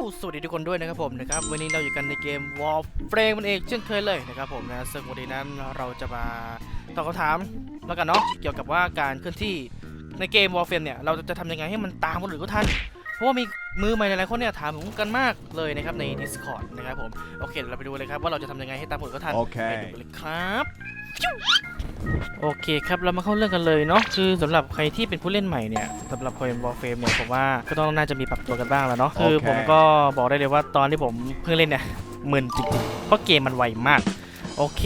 สวัสดีทุกคนด้วยนะครับผมนะครับวันนี้เราอยู่กันในเกม Wall Frame มันเองเช่นเคยเลยนะครับผมนะซึ่งวันนี้นั้นเราจะมาตอบคำถามแล้วกันเนาะเกี่ยวกับว่าการเคลื่อนที่ในเกม Wall Frame เนี่ยเราจะทำยังไงให้มันตามคนอื่นก็ทันเพราะว่ามีมือใหม่หลายๆคนเนี่ยถามผมกันมากเลยนะครับใน Discord นะครับผมโอเคเดี๋ยวเราไปดูเลยครับว่าเราจะทำยังไงให้ตามคนอื่นก็ทันโอเคไปดูเลยครับ โอเคครับเรามาเข้าเรื่องกันเลยเนาะคือสำหรับใครที่เป็นผู้เล่นใหม่เนี่ยสำหรับเกม Wall Frame เนี่ยผมว่าก็ต้องน่าจะมีปรับตัวกันบ้างแล้วเนาะคือโอเคผมก็บอกได้เลยว่าตอนที่ผมเพิ่งเล่นเนี่ยมึนจริงๆเพราะเกมมันไวมากโอเค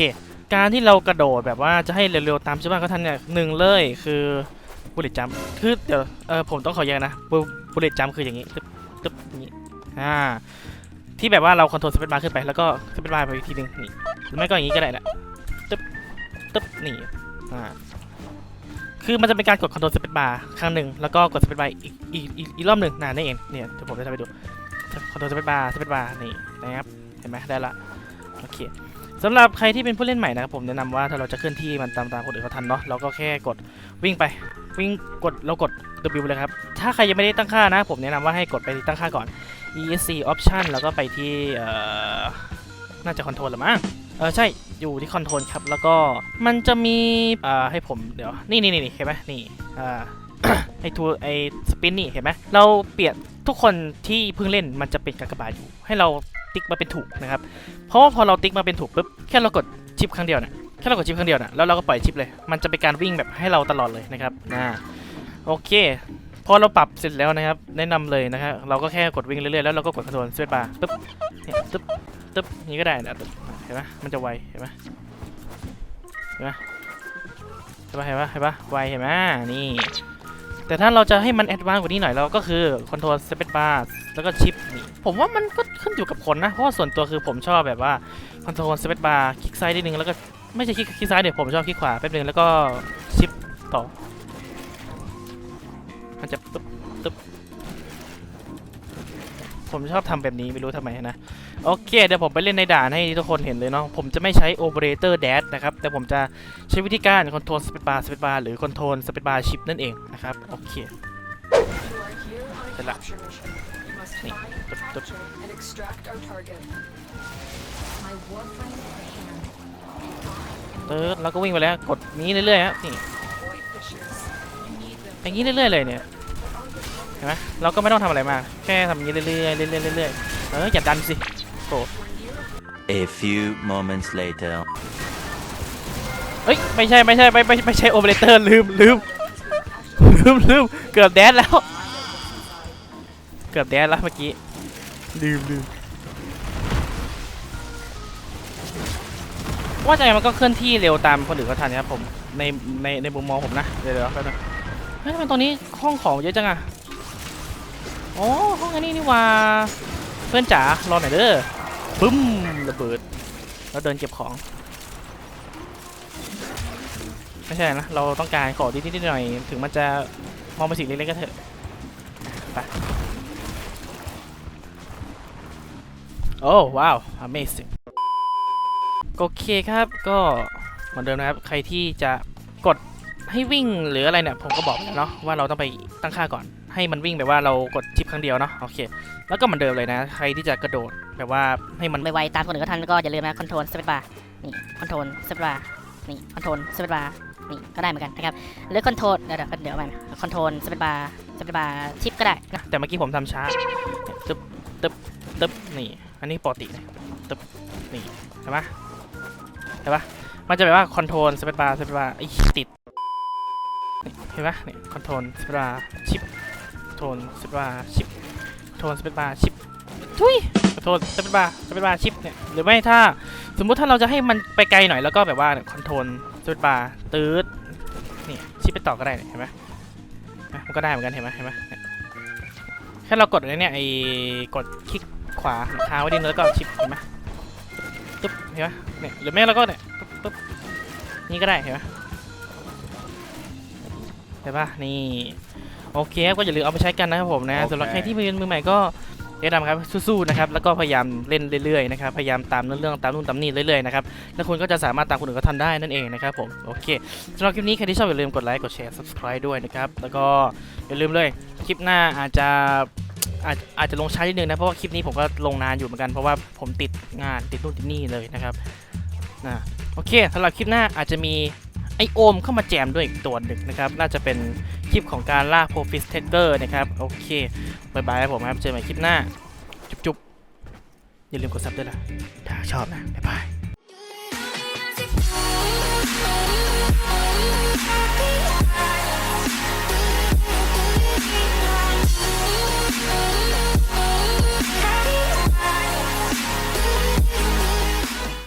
การที่เรากระโดดแบบว่าจะให้เร็วๆตามชาวบ้านก็ทันเนี่ยหนึ่งเลยคือบุลเลตจัมคือเดี๋ยวเออผมต้องขอแยกนะบุลเลตจัมคืออย่างงี้ตึ๊บตึ๊บอย่างงี้อ่าที่แบบว่าเราคอนโทรลสเปซบาร์ขึ้นไปแล้วก็สเปซบาร์ไปอีกทีหนึงนี่หรือไม่ก็อย่างงี้ก็ได้นะ ตึ๊บนี่อ่าคือมันจะเป็นการกดคอนโทรลสเปซบาร์ครั้งหนึ่งแล้วก็กดสเปซบาร์อีกอีกอีกอีกรอบหนึ่งนานนี่เองเนี่ยเดี๋ยวผมจะทำให้ดูคอนโทรลสเปซบาร์สเปซบาร์นี่นะครับเห็นไหมได้ละโอเคสำหรับใครที่เป็นผู้เล่นใหม่นะครับผมแนะนำว่าถ้าเราจะเคลื่อนที่มันตามตามคนอื่นเขาทันเนาะเราก็แค่กดวิ่งไปวิ่งกดเรากด W เลยครับ ถ้าใครยังไม่ได้ตั้งค่านะ ผมแนะนำว่าให้กดไปที่ตั้งค่าก่อน ESC option แล้วก็ไปที่เอ่อน่าจะคอนโทรลหรือมั้ง เออใช่อยู่ที่คอนโทรลครับ แล้วก็มันจะมีเอ่อให้ผมเดี๋ยว นี่นี่นี่เห็นไหมนี่อ่าไอทัวไอสปินนี่เห็นไหมเราเปลี่ยนทุกคนที่เพิ่งเล่นมันจะเป็นกากบาทอยู่ ให้เราติ๊กมาเป็นถูกนะครับ เพราะว่าพอเราติ๊กมาเป็นถูกปุ๊บแค่เรากดชิปครั้งเดียวนะแค่เรากดชิปครั้งเดียวนะแล้วเราก็ปล่อยชิปเลย มันจะเป็นการวิ่งแบบให้เราตลอดเลยนะครับนะโอเคพอเราปรับเสร็จแล้วนะครับ แนะนำเลยนะครับเราก็แค่กดวิ่งเรื่อยๆแล้วเราก็กดคอนโทรลสเปซบาร์ปึ๊บเนี่ยตึ๊บตึ๊บนี่ก็ได้นะ เห็นไหมมันจะไวเห็นไหมเห็นไหมเห็นปะเห็นปะเห็นปะไวเห็นไหมนี่แต่ถ้าเราจะให้มันแอดวานซ์กว่านี้หน่อยเราก็คือคอนโทรลสเปซบาร์แล้วก็ชิปนี่ผมว่ามันก็ขึ้นอยู่กับคนนะ เพราะว่าส่วนตัวคือผมชอบแบบว่าคอนโทรลสเปซบาร์คลิกซ้ายนิดนึงแล้วก็ไม่ใช่คลิกคลิกซ้ายเดี๋ยวผมชอบคลิกขวาแป๊บนึงแล้วก็ชิปต่อ มันจะตึ๊บตึ๊บผมชอบทำแบบนี้ไม่รู้ทำไมนะ โอเค เดี๋ยวผมไปเล่นในด่านให้ทุกคนเห็นเลยเนาะ ผมจะไม่ใช้ Operator Dash นะครับ แต่ผมจะใช้วิธีการ Control Spacebar Spacebar หรือ Control Spacebar Shift นั่นเองนะครับ โอเคเสร็จละนี่นี่ตึ๊บตึ๊บเติร์ดแล้วก็วิ่งไปแล้ว กดนี้เรื่อยๆฮะ นี่ Void fissures. You need them. อย่างนี้เรื่อยๆเลยเนี่ย เห็นไหมเราก็ไม่ต้องทำอะไรมาก แค่ทำอย่างนี้เรื่อยๆเรื่อยๆเรื่อยๆเอออย่าดันสิ โถ A few moments later. เฮ้ยไม่ใช่ไม่ใช่ไม่ไม่ไม่ใช่โอเปอเรเตอร์ลืมลืมลืมลืมเกือบแดนแล้ว เกือบแดนแล้วเมื่อกี้ลืมลืมว่าจะไงมันก็เคลื่อนที่เร็วตามคนอื่นเขาทันนะครับผมในในในมุมมองผมนะเดี๋ยวเดี๋ยวแป๊บนึงเฮ้ยทำไมตรงนี้ห้องของเยอะจังอะอ๋อห้องอันนี้นี่หว่าเพื่อนจ๋ารอหน่อยเด้อบึ้มระเบิด แล้วเดินเก็บของ ไม่ใช่นะ เราต้องการขอนิดนิดๆหน่อยๆถึงมันจะมองเป็นสิ่งเล็กๆก็เถอะไปโอ้ว้าว amazing โอเคครับก็เหมือนเดิมนะครับ ใครที่จะ ให้วิ่งหรืออะไรเนี่ยผมก็บอกไปแล้วเนาะว่าเราต้องไปตั้งค่าก่อน ให้มันวิ่งแบบว่าเรากดชิปครั้งเดียวเนาะโอเค แล้วก็เหมือนเดิมเลยนะ ใครที่จะกระโดดแบบว่าให้มันไวๆตามคนอื่นก็ทันก็อย่าลืมนะคอนโทรลสเปซบาร์นี่คอนโทรลสเปซบาร์นี่คอนโทรลสเปซบาร์นี่ก็ได้เหมือนกันนะครับหรือคอนโทรลเดี๋ยวเดี๋ยวเดี๋ยวไปคอนโทรลสเปซบาร์สเปซบาร์ชิปก็ได้นะแต่เมื่อกี้ผมทำช้าเนี่ยตึ๊บตึ๊บตึ๊บนี่ อันนี้ปกตินะตึ๊บนี่เห็นปะเห็นปะมันจะแบบว่าคอนโทรลสเปซบาร์สเปซบาร์ไอ้ติดนี่ เห็นปะนี่คอนโทรลสเปซบาร์ชิปคอนโทรลสเปซบาร์ชิปคอนโทรลสเปซบาร์ชิปทุยคอนโทรลสเปซบาร์สเปซบาร์ชิปเนี่ยหรือไม่ถ้าสมมุติถ้าเราจะให้มันไปไกลหน่อยแล้วก็แบบว่าคอนโทรลสเปซบาร์ตืดนี่ชิปไปต่อก็ได้เนี่ยเห็นไหมเห็นไหมมันก็ได้เหมือนกันเห็นไหมเห็นไหมเนี่ยแค่เรากดอะไรเนี่ยไอ้กดคลิกขวาค้างไว้ดิแล้วก็ชิปเห็นไหมตึ๊บเห็นไหมเนี่ยหรือไม่เราก็เนี่ยปึ๊บปึ๊บนี่ก็ได้เห็นไหม เห็นปะนี่โอเคครับก็อย่าลืมเอาไปใช้กันนะครับผมนะโอเคสำหรับใครที่เป็นมือใหม่ก็แนะนำครับสู้ๆนะครับแล้วก็พยายามเล่นเรื่อยๆนะครับพยายามตามเนื้อเรื่องตามนู่นตามนี่เรื่อยๆนะครับแล้วคุณก็จะสามารถตามคนอื่นก็ทันได้นั่นเองนะครับผมโอเคสำหรับคลิปนี้ใครที่ชอบอย่าลืมกดไลค์กดแชร์ subscribe ด้วยนะครับแล้วก็อย่าลืมเลยคลิปหน้าอาจจะอาจอาจจะลงช้านิดนึงนะเพราะว่าคลิปนี้ผมก็ลงนานอยู่เหมือนกันเพราะว่าผมติดงานติดนู่นติดนี่เลยนะครับนะโอเคสำหรับคลิปหน้าอาจจะมี ไอโอมเข้ามาแจมด้วยอีกตัวหนึ่งนะครับ น่าจะเป็นคลิปของการล่าโพฟิสเทเกอร์นะครับ โอเคบายบายครับผมครับ เจอกันใหม่คลิปหน้า จุ๊บๆ อย่าลืมกดซับด้วยนะถ้าชอบนะ บ๊ายบาย Happy